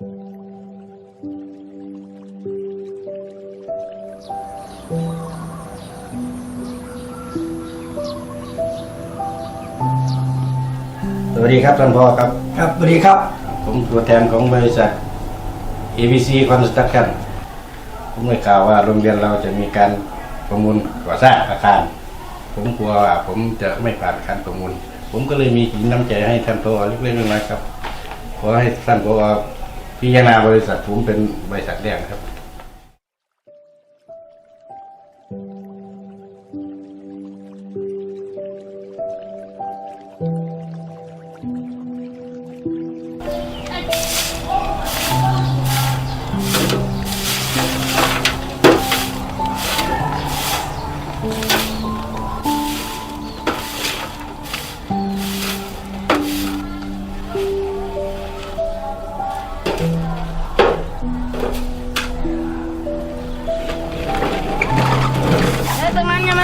สวัสดีครับท่านพ่อครับ ครับสวัสดีครับ ผมตัวแทนของบริษัท ABC Construction ผมได้ข่าวว่าโรงเรียนเราจะมีการประมูลก่อสร้างอาคาร ผมกลัวว่าผมจะไม่ผ่านการประมูล ผมก็เลยมีจิตน้ำใจให้ท่านพอเล็กๆน้อยๆครับ ขอให้ท่านพอ พิจารณาบริษัทผมเป็นบริษัทแรกครับ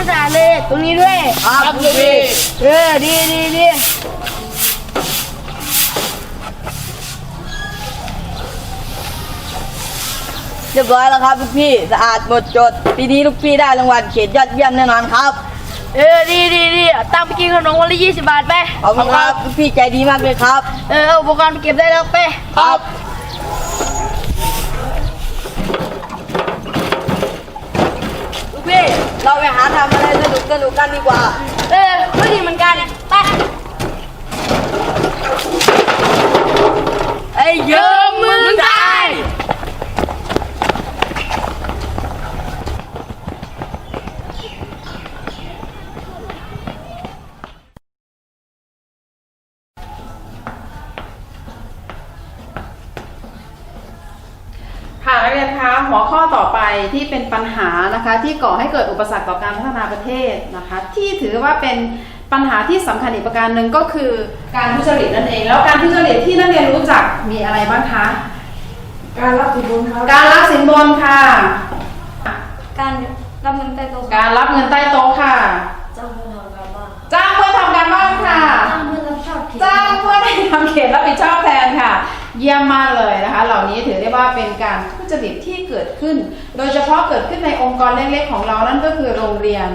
อตรงนั้นยังไม่สะอาดเลยตรงนี้ด้วยครับลูกพี่เออดีดีดีเรียบร้อยแล้วครับลูกพี่สะอาดหมดจด ปีนี้ลูกพี่ได้รางวัลเขตยอดเยี่ยมแน่นอนครับ เออดีดีดีตั้งไปกินขนมวันละยี่สิบบาทไปขอบคุณครับลูกพี่ใจดีมากเลยครับ เออเอาอุปกรณ์ไปเก็บได้แล้วไปครับลูกพี่เราไปหาทำอะไร สนุกสนุกๆกันดีกว่า เออก็ดีเหมือนกัน หัวข้อต่อไปที่เป็นปัญหานะคะ ที่ก่อให้เกิดอุปสรรคต่อการพัฒนาประเทศนะคะ ที่ถือว่าเป็นปัญหาที่สำคัญอีกประการหนึ่งก็คือการทุจริตนั่นเอง แล้วการทุจริตที่นักเรียนรู้จักมีอะไรบ้างคะ การรับสินบนครับการรับสินบนค่ะ การรับเงินใต้โต๊ะการรับเงินใต้โต๊ะค่ะจ้างเพื่อนทำการบ้านจ้างเพื่อนทำการบ้านค่ะจ้างเพื่อนรับผิดชอบเขตจ้างเพื่อนให้ทำเขตรับผิดชอบแทนค่ะ เยี่ยมมากเลยนะคะ เหล่านี้ถือได้ว่าเป็นการทุจริตที่เกิดขึ้น โดยเฉพาะเกิดขึ้นในองค์กรเล็กๆของเรานั่นก็คือโรงเรียน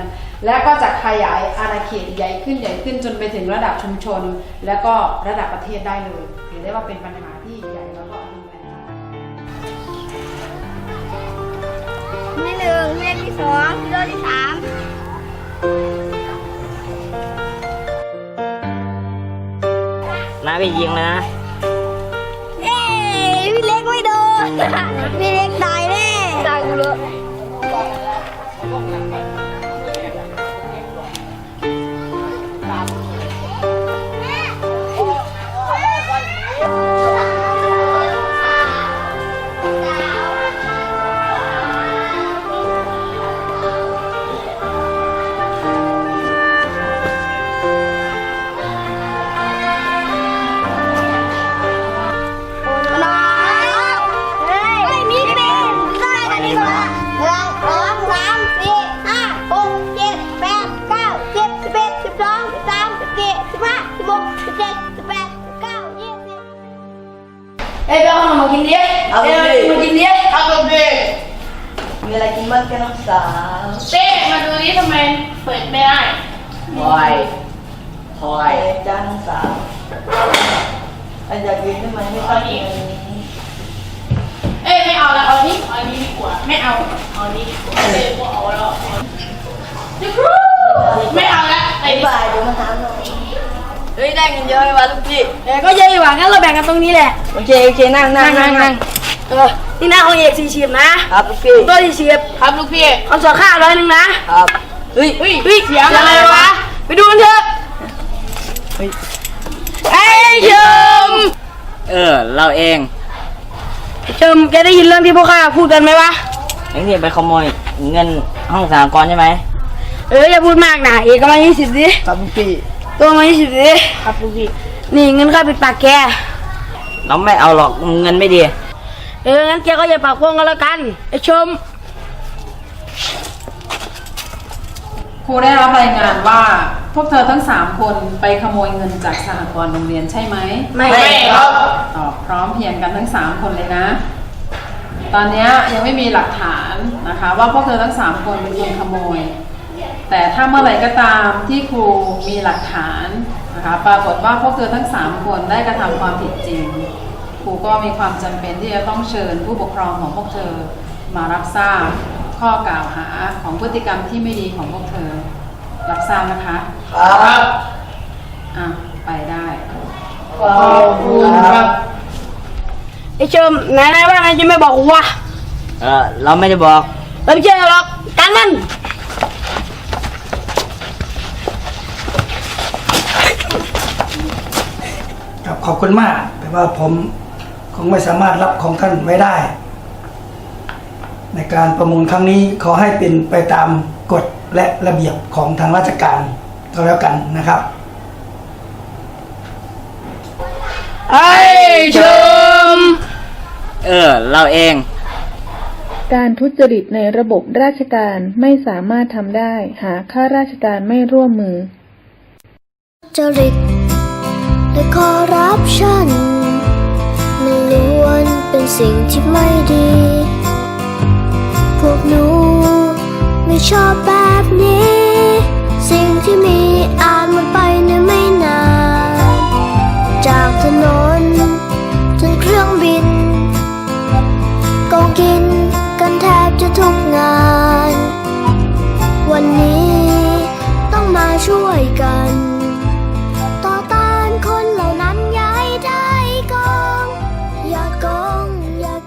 และก็จะขยายอาณาเขตใหญ่ขึ้นใหญ่ขึ้นจนไปถึงระดับชุมชน และก็ระดับประเทศได้เลยถือได้ว่าเป็นปัญหาที่ใหญ่แล้วก็รุนแรงมากที่หนึ่งเลขที่สองเลขที่สามนะพี่ยิงเลยนะ เอ้ยพี่เล็กไม่โดนพี่เล็กตายำไมเปิดไม่ได้พลอยพลอยจ้าน้องสาวอันอยากกินทำไมไม่ต้องกินเอ้ยไม่เอาแล้วเอานี่เอานี้ดีกว่าไม่เอาเอานี้ดีกว่าเอ้ยกูเอาแล้วเอานี่ไม่เอาแล้วไอ้บ๊ เฮ้ยได้เงินเยอะเลยวะลูกพี่เอ้ยก็เยอะอยู่ว่ะงั้นเราแบ่งกันตรงนี้แหละ โอเค โอเค นั่งนั่งนั่งนั่งเออนี่นะของเอกสี่สิบนะครับลูกพี่ ตัวสี่สิบครับลูกพี่ เอาส่วนค่าร้อยหนึ่งนะครับ เฮ้ยเฮ้ยเฮ้ยเสียงอะไรวะ ไปดูกันเถอะไอ้เชิมเออ เราเองเชิมแกได้ยินเรื่องที่พวกข้าพูดกันไหมวะ ไอ้ที่ไปขโมยเงินห้องสหกรณ์ใช่ไหม เอออย่าพูดมากนะเอกก็มายี่สิบดิครับลูกพี่ ตัวมายี่สิบดิครับลูกพี่นี่เงินค่าปิดปากแก เราไม่เอาหรอกเงินไม่ดี เอองั้นแกก็อย่าปากพวงกันแล้วกันไอ้ชม ครูได้รับรายงานว่า พวกเธอทั้ง 3 คนไปขโมยเงินจากสหกรณ์โรงเรียนใช่ไหมไม่ครับ ตอบพร้อมเพรียงกันทั้ง 3 คนเลยนะ ตอนเนี้ยยังไม่มีหลักฐานนะคะ ว่าพวกเธอทั้ง 3 คนเป็นคนขโมย แต่ถ้าเมื่อไหร่ก็ตามที่ครูมีหลักฐานนะคะปรากฏว่าพวกเธอทั้ง 3 คนได้กระทำความผิดจริง ครูก็มีความจำเป็นที่จะต้องเชิญผู้ปกครองของพวกเธอมารับทราบข้อกล่าวหาของพฤติกรรมที่ไม่ดีของพวกเธอ รับทราบนะคะ ครับอะไปได้ขอบคุณครับไอเชิมไหนไหนว่าไงจะไม่บอกกูวะเออเราไม่ได้บอกเราไม่เชื่อหรอกกันมัน ขอบคุณมากแต่ว่าผมคงไม่สามารถรับของท่านไว้ได้ ในการประมูลครั้งนี้ขอให้เป็นไปตามกฎและระเบียบของทางราชการก็แล้วกันนะครับไอเชิมเออ เราเอง การทุจริตในระบบราชการไม่สามารถทำได้ หากข้าราชการไม่ร่วมมือ จริต และคอรับชันมันล้วนเป็นสิ่งที่ไม่ดี พวกหนูไม่ชอบแบบนี้ สิ่งที่มีอา